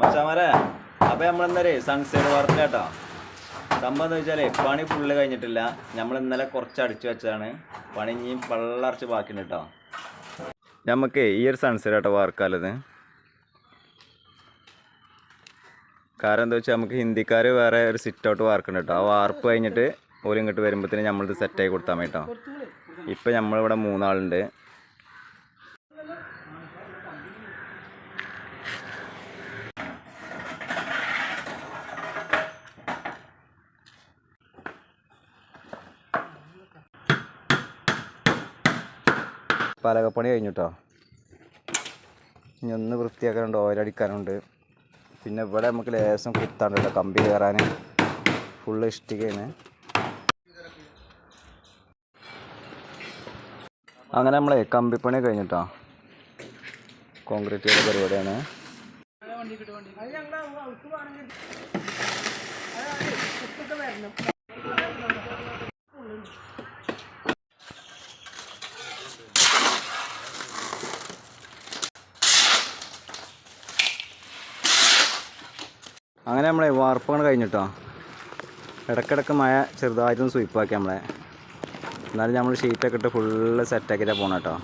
മച്ചാമാരെ അപ്പൊ നമ്മളെന്താ സൺസൈഡ് വാർത്തയിലാട്ടോ സംഭവം എന്താ വെച്ചാലേ പണി ഫുള്ള് കഴിഞ്ഞിട്ടില്ല. നമ്മൾ ഇന്നലെ കുറച്ച് അടിച്ചു വെച്ചതാണ്. പണി ഇനിയും പള്ളറച്ച് ബാക്കിയുണ്ട് കേട്ടോ നമുക്ക് ഈ ഒരു സൺസൈഡ് കേട്ടോ വാർക്കാലത് കാരണം എന്താ വെച്ചാൽ നമുക്ക് ഹിന്ദിക്കാർ വേറെ ഒരു സിറ്റ് ഔട്ട് വാർക്കുന്നുണ്ട് കേട്ടോ ആ വാർപ്പ് കഴിഞ്ഞിട്ട് ഓരും ഇങ്ങോട്ട് വരുമ്പോഴത്തേന് നമ്മളിത് സെറ്റായി കൊടുത്താൽ മതി കേട്ടോ ഇപ്പം നമ്മളിവിടെ മൂന്നാളുണ്ട്. പലകപ്പണി കഴിഞ്ഞു കേട്ടോ ഇനി ഒന്ന് വൃത്തിയാക്കാനുണ്ട് ഓരടിക്കാനുണ്ട്. പിന്നെ ഇവിടെ നമുക്ക് ലേശം കുത്താണ്ട് കേട്ടോ കമ്പി കയറാൻ ഫുള്ള് ഇഷ്ടികയാണ്. അങ്ങനെ നമ്മളെ കമ്പിപ്പണി കഴിഞ്ഞിട്ടോ. കോൺക്രീറ്റ് ചെയ്ത പരിപാടിയാണ്. അങ്ങനെ നമ്മളെ വാർപ്പുകൾ കഴിഞ്ഞിട്ടോ. ഇടക്കിടക്ക് മഴ ചെറുതായിട്ടൊന്ന് സ്വീപ്പാക്കി നമ്മളെ. എന്നാലും നമ്മൾ ഷീറ്റൊക്കെ ഇട്ട് ഫുള്ള് സെറ്റാക്കിയിട്ടാണ് പോകണം കേട്ടോ